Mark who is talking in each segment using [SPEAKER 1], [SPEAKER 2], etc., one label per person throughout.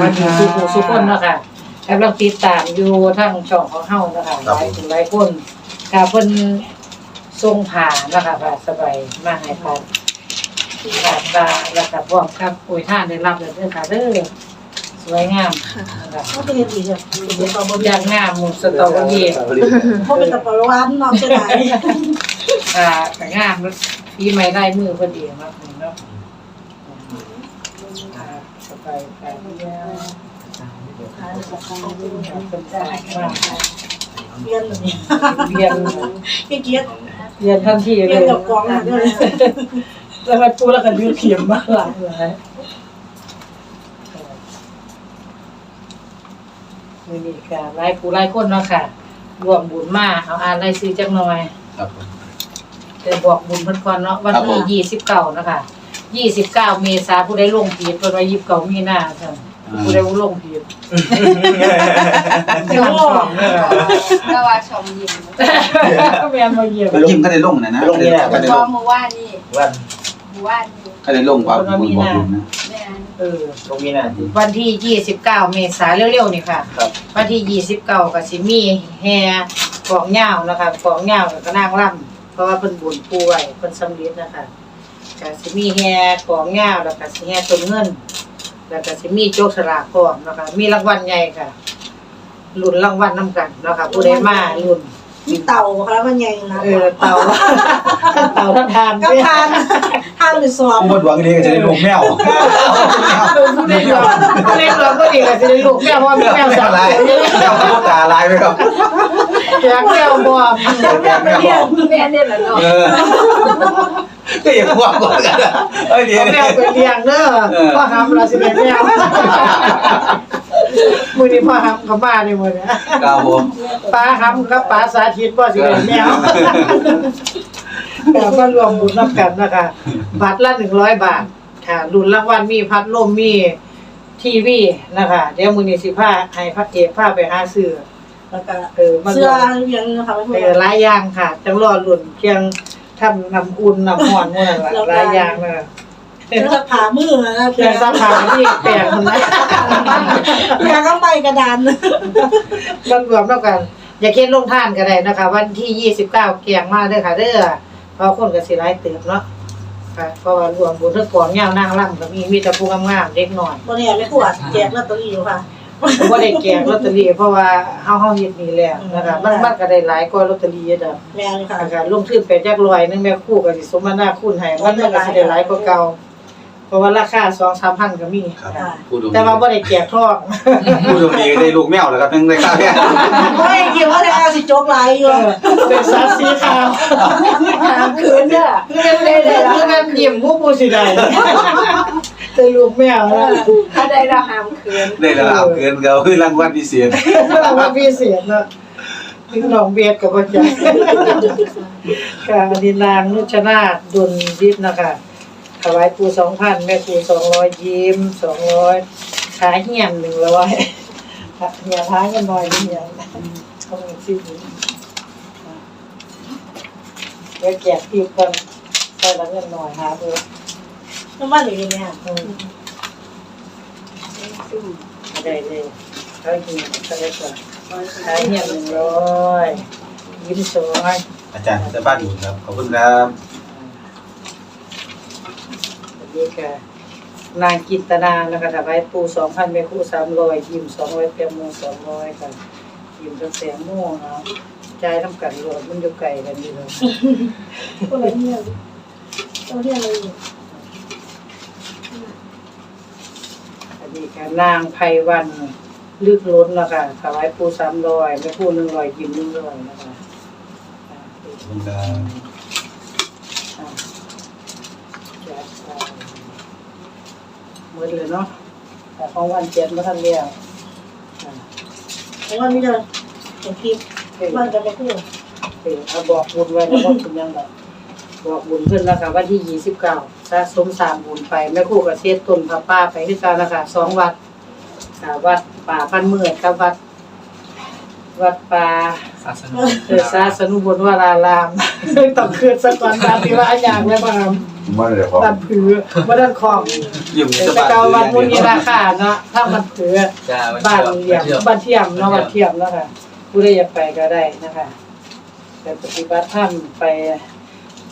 [SPEAKER 1] วันที่สุขุสุขคนเนาะค่ะกำลังติดตามอยู่ทางช่องของเฮาเนาะคะหลายถึงหลายคนค่ะเพิ่นทรงผ่าเนาะคะผ่าสบายมาให้พรผ่าตาแล้วก็พร้อมกับอวยท่านได้รับเลยเด้อค่ะเด้อสวยงามนะคะ
[SPEAKER 2] เขาเป็นยังไงเนี่ยเป็นตะบน
[SPEAKER 1] อย่างงามหมุนสตรอเบอรี่
[SPEAKER 2] เขาเป็นตะปรวันนอกเสียดาย
[SPEAKER 1] อ่าแต่งามปีใหม่ได้มือพอดีเนาะเนาะอ่า สบายไปเที่ยวเป็นสายมาก
[SPEAKER 2] เรียนแบบนี้
[SPEAKER 1] เรียน
[SPEAKER 2] เกียรติ
[SPEAKER 1] เรียนทันที
[SPEAKER 2] เรี
[SPEAKER 1] เลย
[SPEAKER 2] น
[SPEAKER 1] ย
[SPEAKER 2] กับกองมาด้วย
[SPEAKER 1] แล้วมาปูแล้วก็ดื้อเข็มมากหลายเลยมือนี้ค่ะไล่ผู้ไล่คนเนาะค่ะรวมบุญมาเอาอ่านไล่ซื้อจักหน่อย
[SPEAKER 3] ครับผม
[SPEAKER 1] เดี๋ยวบอกบุญเพิ่นก่อนเนาะวันที่ยี่สิบเก้านะคะ ยี่สิบเก้าเมษาผู้ใดลงผิดเพิ่นว่ายี่สิบเก้ามีนาค่ะผู้ใดบ่ลงผิดย้อนสองเด้อ
[SPEAKER 4] ก็ว่าชมยิม
[SPEAKER 1] แม่นบ่เยี่ยม
[SPEAKER 3] ยิ้มก็ได้ลงนะนะ
[SPEAKER 5] ลงนี่แหละ
[SPEAKER 3] ก็ได้
[SPEAKER 4] พ
[SPEAKER 3] ล
[SPEAKER 4] องเมื่อวานนี่
[SPEAKER 5] วัน
[SPEAKER 4] เมื่อวานนี่
[SPEAKER 3] ก็ได้ลงกว่าบุญบอกบุญนะ
[SPEAKER 4] แม่น
[SPEAKER 1] เออ
[SPEAKER 5] ลงมีนาที
[SPEAKER 1] วันที่ยี่สิบเก้าเมษาเร็วๆนี่ค่ะ
[SPEAKER 5] ครับ
[SPEAKER 1] วันที่ยี่สิบเก้าก็สิมีแห่กองยาวนะคะกองยาวแล้วก็นางร่ำเพราะว่าเพิ่นบุญป่วยเพิ่นสำเร็จนะคะ ก็สิมีแห่กองยาวแล้วก็สิแห่ต้นเงิน แล้วก็สิมีโจกสลากพร้อมนะคะมีรางวัลใหญ่ค่ะลุ้นรางวัลนํกันเนาะค่ะผู้ใดมาลุ้น
[SPEAKER 2] มีเต่าค่ะมันใหญ่นะ
[SPEAKER 1] เออเต่าเต่าทั้งทาน
[SPEAKER 2] ก็ทานทานไปสอบ
[SPEAKER 3] ผู้บดหวังดีก็จะได้ลงแมว
[SPEAKER 1] ผู้ใดรวมผู้ใดรวมก็ดีก็สิได้ลูกแม่เพราะว่ามีแมวสาม
[SPEAKER 3] ลาย
[SPEAKER 1] ตัว
[SPEAKER 3] แมวพูดตาลายไปครับ
[SPEAKER 1] อยากแมวบ่
[SPEAKER 3] แมวแมว
[SPEAKER 4] แม่เนี่ยแหละเนาะ
[SPEAKER 3] เออ ก็อย่างพวกกันเอ้ยดี
[SPEAKER 1] เอาแมวไปเลี้ยงเด้อพ่อหำเราสิได้แมวมื้อนี้พ่อหำก็มานี่มื้อนี้
[SPEAKER 3] ครับผม
[SPEAKER 1] ป้าหำกับป้าสาธิตบ่สิได้แมวแต่มารวมบุญนํกันนะคะบัตรละ100บาท ค่ะรุ่นรางวัลมีพัดลมมีทีวีนะคะ เดี๋ยวมื้อนี้สิพาให้พระเอกพาไปหาซื้อ
[SPEAKER 2] แล้วก็
[SPEAKER 1] เออมัน
[SPEAKER 2] เสื้อเรียงนะคะไม่
[SPEAKER 1] เออหลายอย่างค่ะจังรอรุ่นเพียง ทำน้ำอุ่นน้ำร้อนมื้อนั้นล่ะหลายอย่างเนอะ
[SPEAKER 2] แล้วก็ผ่ามือนะ
[SPEAKER 1] เพียงสภาที่แปลงมันนะ
[SPEAKER 2] เพียงก็ไปกระดาน
[SPEAKER 1] มันรวมแล้วกัน อย่าเคิดลงท่านก็ได้นะคะ วันที่29เกียงมาเด้อค่ะเด้อเพราะคนก็สิหลายเติบเนาะค่ะเพราะว่ารวมบุญทั้งกองยาวนางร่ำก็มีมีแต่ผู้งามๆเด็กน้อย
[SPEAKER 2] ตัวนี้ไม่ปวดแจกลอตเตอรี่อยู่ค่ะ
[SPEAKER 1] ผม บ่ได้แกงลอตเตอรี่เพราะว่าเฮาเฮาเฮ็ดนี่แล้วนะคะมันมันก็ได้หลายกว่าลอตเตอรี่เด้อ
[SPEAKER 2] แม่เลยค่ะ
[SPEAKER 1] นะคะลงทุนไปจักร้อยหนึงแม่ครู่ก็สิสมนาคุณให้มันก็สิได้หลายกว่าเก่าเพราะว่าราคา2-3,000ก็มี
[SPEAKER 3] ครับผู้ดู
[SPEAKER 1] แต่ว่าบ่ได้แจกทอง
[SPEAKER 3] ผู้ดูดีก็ได้ลูกแมวแล้วครับยังได้ข้าวแค่
[SPEAKER 2] เฮ้ยเกี่ยวว่าได้อาสิโจกลายอยู่
[SPEAKER 1] เออเป็นสัตว์สีขาว
[SPEAKER 4] ถามคืนเนี่ย
[SPEAKER 1] คือเป็นได้ได้คือเป็นยิ้มผู้ผู้สิได้ แต่ลูกแมวนะ
[SPEAKER 4] ถ้าได้เราหามคืน
[SPEAKER 3] ได้ระดับเกินเขาคือรางวัลพิเศษ
[SPEAKER 1] ว่าพี่เสียเนาะถึงน้องเบียดก็บ่จักค่ะอันนี้นางนุชนาถดุลดิษนะคะถวายปู่2,000แม่ปู่200ยิ้ม200ขาเหี่ยม100ค่ะเหี่ยท้ากันหน่อยนี่เหี่ยต้องมีสิเดี๋ยวแจกทีก่อนใส่ละเงินหน่อยหาเบอร์
[SPEAKER 2] น้ำมันหรือเนี่ย
[SPEAKER 1] อืมได้เลยเขาเหี่ยเขาเรียกว่าขาเหี่ยม100ยิ้มสวย
[SPEAKER 3] อาจารย์จะบ้านอยู่ครับ ขอบคุณครับ
[SPEAKER 1] สวัสดีค่ะนางกินตนานะคะถวายปูสองพันแม่ครู่สามร้อยยิ้มสองร้อยเปียโมสองร้อยค่ะยิ้มตั้งแสงโม่เนาะใจ่ายน้ำกันรวมมันอยู่ไกลกันนี่เลย
[SPEAKER 2] ก็เลยเนี่ยตัวเนี่ยเลย
[SPEAKER 1] สวัส ดีค่ะนางไพวันลึกล้นนะคะถวายปูสามร้อยแม่ครู่หนึ่งร้อยยิมหนึ่งร้อยนะคะอ่า
[SPEAKER 3] ขอบคุณครับ
[SPEAKER 1] อ่าจัดไปหมดเลยเนาะแต่ของวันเจ็ดมาทันเดียวอ่า
[SPEAKER 2] เพราะว่านี่เลยเห็นคลิป
[SPEAKER 1] เฮ้ย
[SPEAKER 2] มันจะไปคู่
[SPEAKER 1] เออเอาบอกบุญไว้แล้วก็คุณยังแบบ บอกบุญขึ้นแล้วค่ะวันที่ยี่สิบเก้าสะสมสามบุญไปแม่ครู่กับเทศต้นพระป้าไปที่การละค่ะสองวัดค่ะวัดป่าพันเมือดกับวัด
[SPEAKER 2] วัดป่า
[SPEAKER 3] ศาสนา
[SPEAKER 2] เกิดศาสนุบลวราราม ต้องคืนสักก่อนตามที่ว่าอย่างเลยบ่ครับ
[SPEAKER 5] มาเลยครับ
[SPEAKER 2] บ้านผือบ่ด้านของ
[SPEAKER 3] อยู่
[SPEAKER 2] แต่
[SPEAKER 3] สบาย
[SPEAKER 2] เก่าวัดมุนีราคาเนาะถ้ามันผือ
[SPEAKER 3] จ้า
[SPEAKER 2] บ้านเหลี่ยมบ้านเทียมเนาะบ้านเทียมเนาะค่ะผู้ใดอยากไปก็ได้นะคะแต่ปฏิบัติธรรมไป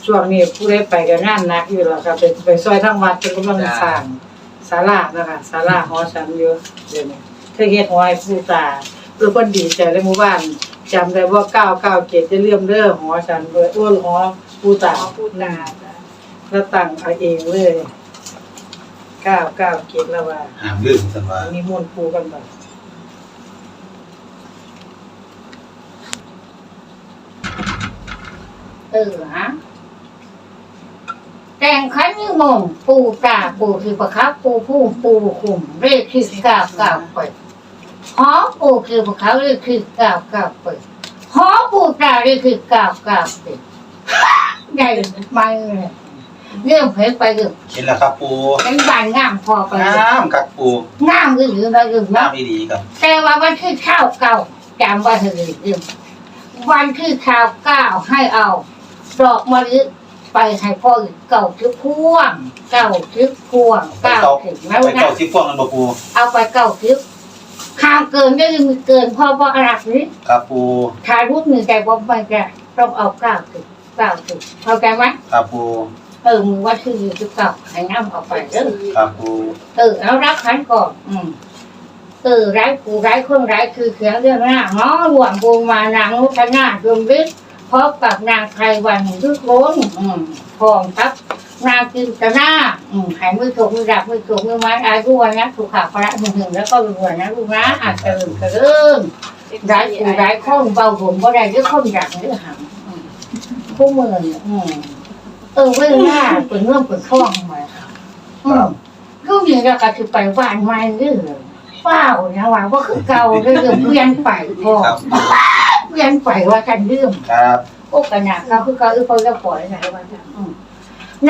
[SPEAKER 2] ช่วงนี้ผู้ใดไปก็งานหนักอยู่แล้วค่ะไปไปซอยทั้งวัดเป็นกำลังสร้างศาลานะคะศาลาหอฉันอยู่เดี๋ยวนี้เคยเฮ็ดหอให้ผู้ตาเออเพิ่นดีใจเลยหมู่บ้านจำได้ว่า997จะเลื่อมเด้อหอฉันเบิดอ้วนหอผู้ตา
[SPEAKER 4] ขอพูดตา
[SPEAKER 2] แล้วตั้งเอาเองเลย997แล้วว่า
[SPEAKER 3] หามลืมสันว่า
[SPEAKER 2] มีมนต์ปูกันแบบเออฮะ แต่งขันนิมนต์ปูตาปูคือประคับปูผู้ปูขุมเรียกคือกาบกาบเปิดหอปูคือประคับเรียกคือกาบกาบเปิดหอปูตาเรียกคือกาบกาบเปิดใหญ่ไปเลยเรื่องเพลไปเรื่อง
[SPEAKER 3] เห็นแล้วครับปู
[SPEAKER 2] เป็นบานงามพอไปเลย
[SPEAKER 3] น้ำกักปู
[SPEAKER 2] งามหรืออะไรหรือ
[SPEAKER 3] น้ำ
[SPEAKER 2] เนาะ
[SPEAKER 3] ดีดีครับ
[SPEAKER 2] แต่ว่าวันที่ข้าวเก่าจำว่าเธอลืมวันที่ข้าวเก้าให้เอาดอกมะลิ ไปให้พ่ออีกเก่าทึกพวงเก่าทึกพวง
[SPEAKER 3] ไป
[SPEAKER 2] เก้า
[SPEAKER 3] เก่า
[SPEAKER 2] ถึงแล้ว
[SPEAKER 3] ไป
[SPEAKER 2] นะ
[SPEAKER 3] เก่าที่พวกนั้นบ่ปู
[SPEAKER 2] เอาไปเก่าทึกข้ามเกินได้มีเกินพ่อว่าอะไรนี้
[SPEAKER 3] ครับปู
[SPEAKER 2] ถ่ายรูปหนึ่งใจบ่ไม่ได้ต้องเอาเก้าถึงเก้าถึงเข้าใจไหม
[SPEAKER 3] ครับปู
[SPEAKER 2] เออมือว่าคืออยู่ที่เก่าให้น้ำเอาไปเด้อ
[SPEAKER 3] ครับปู
[SPEAKER 2] เออเอารักขันก่อนอืมเออร้ายกูร้ายคนร้ายคือเขียนเรื่องหน้าเนาะหลวงบูมานางนุชนาถดวงฤทธิ์ พบกับนางไพรวันทุกคนอืมพร้อมครับนางกินตนาอืมหายมือถกมือดับมือถกมือไม้อายุวันนะถูกขาพระหนึ่งหนึ่งแล้วก็รวยนะลูกนะอาจจะเริ่มกระเริ่มร้ายกูร้ายคนเบาหลวมบ่ได้ด้วยคนดังด้วยหังอืมผู้เมืองอืมเออเว้ยหน้าเป็นเรื่องเป็นข้องมาอืมลูกนี่เราก็คือไปหวานมาเรื่อยเปล่านะว่าว่าคือเก่าเรื่องเปลี่ยนไปพอ
[SPEAKER 3] ครับ
[SPEAKER 2] เปลี่ยนไปว่ากันเรื่อง
[SPEAKER 3] ครับ
[SPEAKER 2] โอ้กันนะเราคือเขาอือคนก็ปล่อยนะว่าจะอืม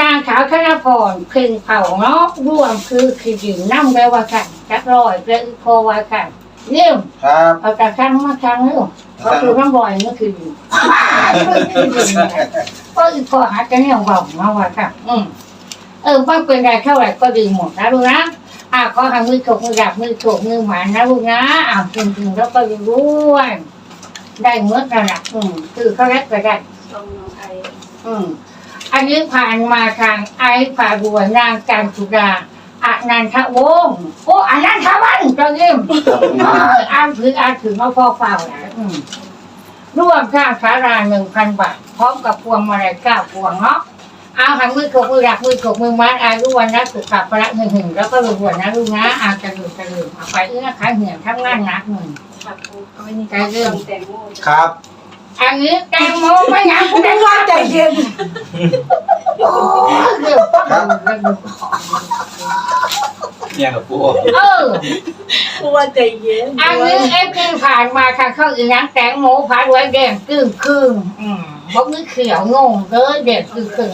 [SPEAKER 2] นางสาวธนพรเพ่งเผาเนาะร่วมคือคือหญิงนั่งได้ว่ากันจักรอยและอีโคว่ากันเรื่อง
[SPEAKER 3] ครับ
[SPEAKER 2] เอาแต่ช่างมาช่างเรื่องเขาคือน้ำลอยนี่คือหญิงคือหญิงนะก็อีโคหาจะเนี่ยเบามาว่ากันอืมเออไม่เป็นไรเท่าไหร่ก็ดีหมดนะลูกนะอะขอให้มือถกมือดับมือถกมือหมานนะลูกนะอะจริงๆแล้วก็รู้วย ได้เมื่อระดับอืมคือเขาแรกก็ได้
[SPEAKER 4] ต้องน้องไอ
[SPEAKER 2] อืมอันนี้ผ่านมาทางไอ้ผ่าบัวนางการสุดาอนันทวงศ์โอ้อนันทวันก็เยี่ยมเอออ่านถืออ่านถือมาพอเฝ้านะอืมร่วมสร้างสาราหนึ่งพันบาทพร้อมกับพวงมาลัยเก้าพวงเนาะเอาหันมือถกมือดักมือถกมือมัดอายุวันนะสุขภาพระหนึ่งหนึ่งแล้วก็รวยๆนะลูกนะอาจจะลืมจะลืมเอาไปเอื้อขายเหี่ยทำงานหนักหนึ่ง
[SPEAKER 4] ค่ะปูเอาไว้นี่ค่ะเรื่องแตงโม
[SPEAKER 3] ครับ
[SPEAKER 2] อันนี้แตงโมไม่หนักกูได้ว่าใจเย็นโอ้ยเดี๋ยวป้า
[SPEAKER 3] เนี่ยครับปู
[SPEAKER 2] เออ
[SPEAKER 6] ปูว่าใจเย็น
[SPEAKER 2] อันนี้เอฟพีผ่านมาทางเข้าอีนังแตงโมผ่านไว้แดงกึ่งครึ่งอืมบอกมือเขียวงงเด้อเด็กกึ่งครึ่ง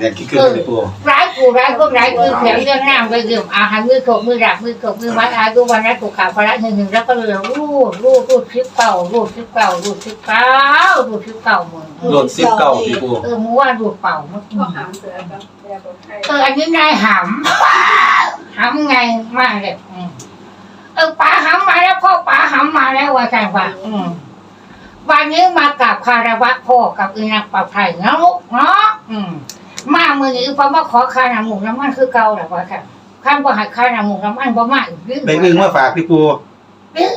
[SPEAKER 3] เรียกขี้เกินเลยปู
[SPEAKER 2] ร้ายกูร้ายก็ร้ายคือเขียนเรื่องน้ำไปดื่มอาหารมือถกมือดักมือถกมือมัดอายุวันนั้นถูกขาพระหนึ่งหนึ่งแล้วก็เรือรูดรูดรูดคลิปเก่ารูดคลิปเก่ารูดคลิปเก่ารูดคลิปเก่าหมด
[SPEAKER 3] โหลดซิปเก่าพี่ปู
[SPEAKER 2] เออมึงว่ารูดเป่าเมื่อ
[SPEAKER 4] ก็
[SPEAKER 2] กี้
[SPEAKER 4] หามเสือกับ
[SPEAKER 2] เอออันนี้นายหำหำไงมากเลยเออป๋าหำมาแล้วพ่อป๋าหำมาแล้วว่าใช่ป่ะอืมวันนี้มากับคารวะพ่อกับอีนักปะไผ่เนาะเนาะอืม มามือนี้เพราะว่าขอค่าน้ำหมูน้ำมันคือเก่าแหละว่าค่ะข้างบ่ให้ค่าน้ำหมูน้ำมันบ่มาอีก
[SPEAKER 3] ได้อึ้งมาฝากพี่ปู
[SPEAKER 2] ดื้อ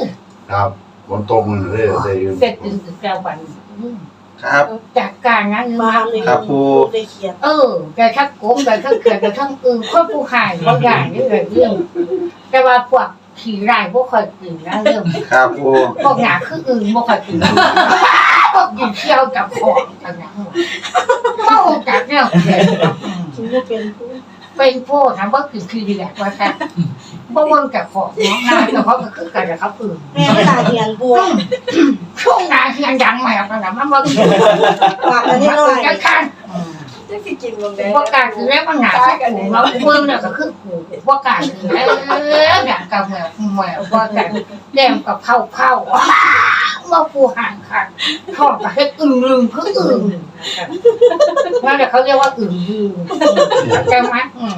[SPEAKER 5] ครับฝนตกมันเลยได้ยิน
[SPEAKER 2] เสร็จตึงตึงแก้ววันอืม
[SPEAKER 3] ครับ
[SPEAKER 2] จัดการนะนึง
[SPEAKER 6] มา
[SPEAKER 2] นะ
[SPEAKER 6] เลย
[SPEAKER 3] ครับปู
[SPEAKER 6] ได้เขียน
[SPEAKER 2] เออแต่ถ้าโกงแต่ถ้าเกิดแต่ทั้งอื่นคนผู้หายบ่ได้นี่เลยเรื่องแต่ว่าพวกขี่ไร่บ่ค่อยกินนะเรื่อง
[SPEAKER 3] ครับปู
[SPEAKER 2] พวกหนาคืออื่นบ่ค่อยกินพวกกินเที่ยวกับของอัน นั้นบ่จักเรื่องเดียวอืม
[SPEAKER 6] ถึงจะเป็นปู
[SPEAKER 2] เป็นผู้ทำว่าคือคือดีแหละว่าแต่เพราะว่าแต่ของเนาะงานแต่เขาก็คือกันแต่เขาอื่น
[SPEAKER 6] แม่ไม่ตาเขียนปู
[SPEAKER 2] ช่วงงานเฮียนดังใหม่กันนะมันว่าคือ
[SPEAKER 6] ปากอันนี้หน่อย
[SPEAKER 2] จะคัน
[SPEAKER 4] จะสิกินลงได้
[SPEAKER 2] ว่าการคือแล้วมันหนาคือกูเราเมืองเนี่ยก็คือกูว่าการคือแล้วเนี่ยกับเหมือนเหมือนว่าการแดงกับเข้าเข้า ว่าปูห่างค่ะท้องก็เฮ็ดอึ่งลึงเพิ่งอึ่งนั่นแหละเขาเรียกว่าอึ่งลึงใช่ไหมอืม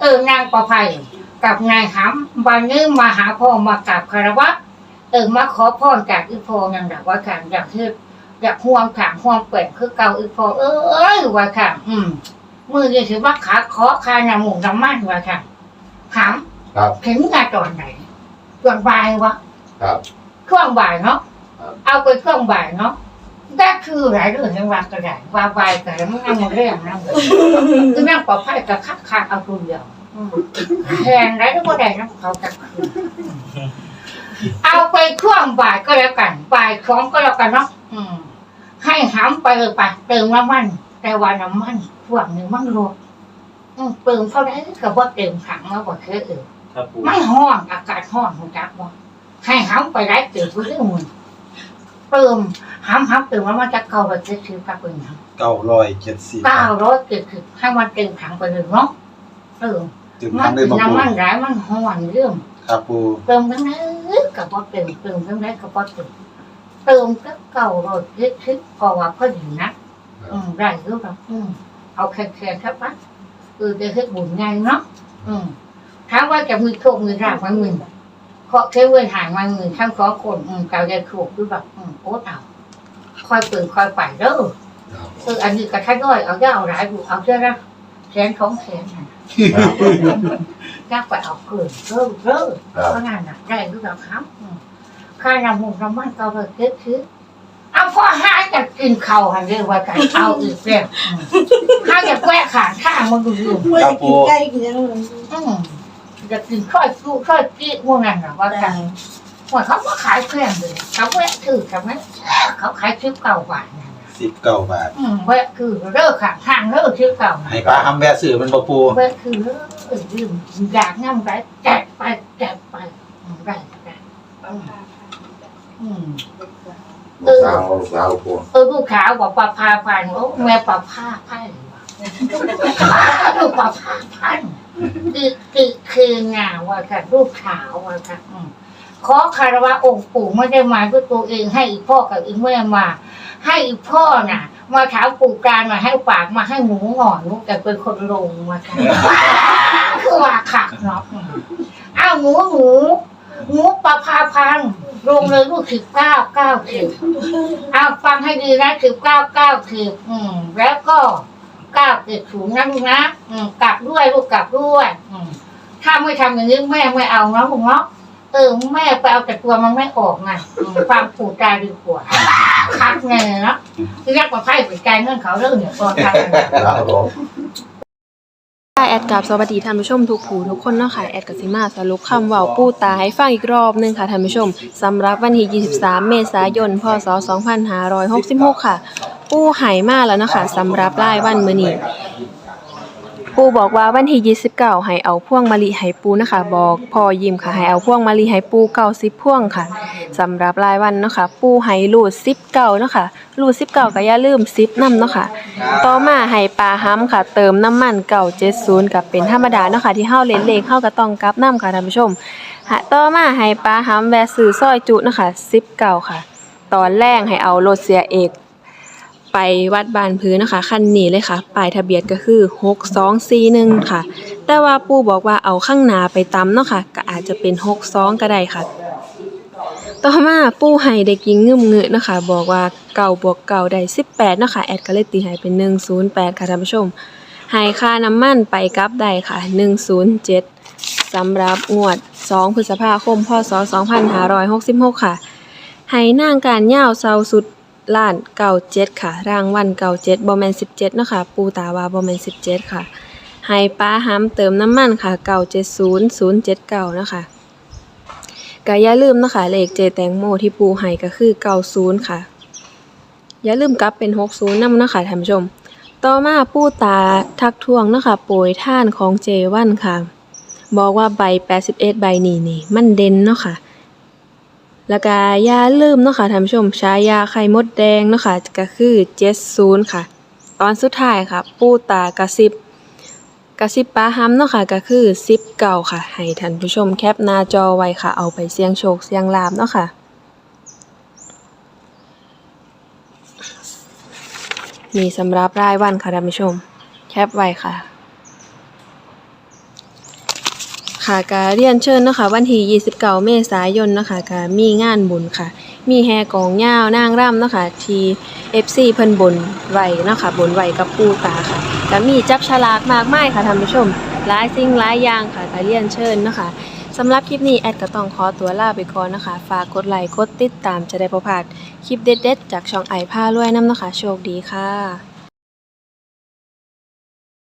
[SPEAKER 2] เออนางประภัยกับนายหำวันนี้มาหาพ่อมากราบคารวะเออมาขอพรจากอีพ่อนั่นแหละว่าค่ะอยากเฮ็ดอยากห่วงขางห่วงเปิดคือเก่าอีพ่อเอ้ยว่าค่ะอืมมือจะถือว่าขาขอคาน้ำหมูน้ำมันว่าค่ะหำ
[SPEAKER 5] ครับ
[SPEAKER 2] ถึงงานตอนไหนช่วงบ่ายวะ
[SPEAKER 5] ครับ
[SPEAKER 2] ช่วงบ่ายเนาะ
[SPEAKER 5] ครับ
[SPEAKER 2] เอาไปช่วงบ่ายเนาะได้คือหลายเรื่องทั้งวันก็ได้ว่าบ่ายก็ได้มันนั่งเรื่องนั่งคือนั่งปลอดภัยกับคักคักเอาคนเดียวอืมแทนไรก็บ่ได้นะเขาจะคืนเอาไปช่วงบ่ายก็แล้วกันบ่ายสองก็แล้วกันเนาะอืมให้หำไปเลยไปเติมน้ำมัน แต่ว่าน้ำมันพวกหนึ่งมันลดอืมเติมเท่าไหร่ก็บ่เติมถังมาบ่เคยเออ
[SPEAKER 7] ครับปู
[SPEAKER 2] ไม่ห้อนอากาศห้อนมันจักบ่ ให้หำไปได้เติมเรื่องมันเติมหำหำเติมแล้วมันจะเก่าไปเจ็ดสิบกับเป็นหยัง
[SPEAKER 7] เก้าร้อยเจ็ดสิบ
[SPEAKER 2] เก้าร้อยเจ็ดสิบให้มันเต็มถังไปเลยเนาะเติม
[SPEAKER 7] ถึง
[SPEAKER 2] มั
[SPEAKER 7] ทานงได้มาปู
[SPEAKER 2] น้ำมันร้ายมันห้อนเรื่อง
[SPEAKER 7] ครับปู
[SPEAKER 2] เติมทั้งนั้นกับพอเติมเติมทั้งนั้นกับพอเติมเติมก็เก่าร้อยเจ็ดสิบพอว่าพอดีนะอืมได้รู้แบบอืมเอาแค่ๆครับปะเออจะเฮ็ดบุญไงเนาะอืมถามว่าจะมีโชคมีราบมันมึง เพราะเคยเว้นห่างมันมึงทั้งสองคนอืมเก่าจะโชคคือแบบอืมโอ้เอาคอยเปิดคอยไปเด้อเอออันนี้กระทัดด้อยเอาเยาเอาหลายบุเอาเชื่อนะแขนของแขนน่ะยากไปเอาเกินเด้อเด้อ
[SPEAKER 5] ครับ
[SPEAKER 2] เพราะงานหนักได้รู้แบบครับอืมค่านำหมูน้ำมันเก่าไปเก็บคือเอาพ่อห้าจะกินข้าวหันเรียกว่ากันเอาอีกแล้วอืมห้าจะแกะขาข้างมันดูอยู่
[SPEAKER 4] เมื่อกินใกล้กินยังไง
[SPEAKER 2] อืมจะกินข้อยสู้ข้อยจี้พวกนั้นหรอว่ากันว่าเขาก็ขายแพงเลยเขาแวะถือทำไมเขาขายชิปเก่าบาทนั่นน่ะ
[SPEAKER 7] สิบเก้าบาท
[SPEAKER 2] อืมแวะคือเลิกขาข้างเลิกชิปเก่าน่ะ
[SPEAKER 7] ให้ปลาทำแวะซื้อมันบ่ปู
[SPEAKER 2] แวะคือเลิกยืมอยากง่ำไรแจกไปแจกไปอืมได้ได้อืม
[SPEAKER 5] ลูกสาวลูกสาวพวก
[SPEAKER 2] เออลูกขาวบอกปลาพาพันโอ้แม่ปลาพาพันลูกปลาพาพันคื อคือคืองาว่าค่ะลูกขาวว่าค่ะอืมขอคารวะองค์ปู่ไม่ได้มาด้วยตัวเองให้อีพ่อกับอีแม่มา ให้อีพ่อน่ะ มาถามปู่การมาให้ปากมาให้หนูหงอนหนูแต่เป็นคนลงมาค่ะคือว่าขักเนาะอืมอ้าวหนูหนูหนูปลาพาพันลงเลยลูกสิบเก้าเก้าสิบเอาฟังให้ดีนะสิบเก้าเก้าสิบอืมแล้วก็ เก้าเจ็ดศูนย์นะลูกนะอืมกลับด้วยลูกกลับด้วย อืมถ้าไม่ทำอย่างนี้แม่ไม่เอานะลูกเนาะเออแม่ไปเอาแต่ตัวมันไม่ออกไงอืมฟังปู่ตาดีกว่าคักไงเนาะที่แรกมาไพ่เป็นการเงื่อนเขาเรื่องเนี่ยก็ทำ
[SPEAKER 5] ครับผม
[SPEAKER 8] ค่ะแอดกับสวัสดีท่านผู้ชมทุกผู้ทุกคนเนาะค่ะแอดกสิมาสรุปคำเว้าปูตาให้ฟังอีกรอบหนึงค่ะท่านผู้ชมสำหรับวันที่ 23 เมษายน พศ 2566 ค่ะ ปูหายมาแล้วนะคะสำหรับรายวันมื้อนี้ปูบอกว่าวันที่29ให้เอาพ่วงมะลิให้ปูนะคะ บอกพอยิ้มค่ะให้เอาพ่วงมะลิให้ปู90พ่วงค่ะสำหรับรายวันเนาะค่ะปูให้รูด10เก่าเนาะค่ะรูด10เก่าก็อย่าลืม10นำเนาะค่ะต่อมาให้ปลาห้ำค่ะ เติมน้ำมันเก่า70กับเป็นธรรมดาเนาะค่ะที่เฮาเล่นเลขเฮาก็ต้องกลับน้ำค่ะท่านผู้ชมต่อมาให้ปลาห้ำแวะซื้อซอยจุนะคะ10เก่าค่ะ ตอนแรกให้เอารถเสียเอก ไปวัดบานพื้นนะคะ คันนี้เลยค่ะป้ายทะเบียนก็คือ 6241 ค่ะ แต่ว่าปู่บอกว่าเอาข้างหน้าไปตำเนาะค่ะ ก็อาจจะเป็น 62 ก็ได้ค่ะ ต่อมาปู่ให้เด็กหญิงงึมงึนะคะ บอกว่าเก่าบวกเก่าได้18เนาะค่ะแอดก็เลยตีให้เป็น 108 ค่ะท่านผู้ชมให้ค่าน้ำมันไปกลับได้ค่ะ 107สำหรับงวด 2 พฤษภาคม พศ 2566 ค่ะให้นางการย่าวเซาสุด ล้านเก่าเจ็ดค่ะ รางวัลเก่าเจ็ดบอแมนสิบเจ็ดเนาะค่ะ ปูตาวาบอแมนสิบเจ็ดค่ะให้ป้าห้ำเติมน้ำมันค่ะเก่าเจ็ดศูนย์ศูนย์เจ็ดเก่านะคะก็อย่าลืมเนาะคะเลขเจแตงโมที่ปูให้ก็คือเก่าศูนย์ค่ะ อย่าลืมกลับเป็นหกศูนย์นำเนาะค่ะท่านผู้ชม ต่อมาปูตาทักทวงเนาะค่ะโปรยท่านของเจวันค่ะ บอกว่าใบ81ใบนี้นี่มันเด่นเนาะค่ะ แล้วก็ยาลืมเนาะค่ะท่านผู้ชมใช้ยาไข่มดแดงเนาะค่ะก็คือเจ็ดศูนย์ค่ะ ตอนสุดท้ายค่ะ ปูตากระซิบกระซิบป้าฮัมเนาะค่ะก็คือซิบเก่าค่ะ ให้ท่านผู้ชมแคปหน้าจอไว้ค่ะ เอาไปเสี่ยงโชคเสี่ยงลาบเนาะค่ะมีสำหรับรายวันค่ะท่านผู้ชม แคปไว้ค่ะ ค่ะกาเรียนเชิญนะคะวันที่29 เมษายนนะคะกามีงานบุญค่ะ มีแฮกองยาวนางร่ำนะคะที่ FC เพิ่นบนไหวนะคะบนไหวกับปูตาค่ะก็มีจับฉลากมากมายค่ะท่านผู้ชมหลายสิ่งหลายอย่างค่ะก็เรียนเชิญนะคะสำหรับคลิปนี้แอดก็ต้องขอตัวลาไปก่อนนะคะ ฝากกดไลค์กดติดตามจะได้บ่พลาดคลิปเด็ดๆ จากช่องไอผ้ารวยน้ำนาะค่ะโชคดีค่ะ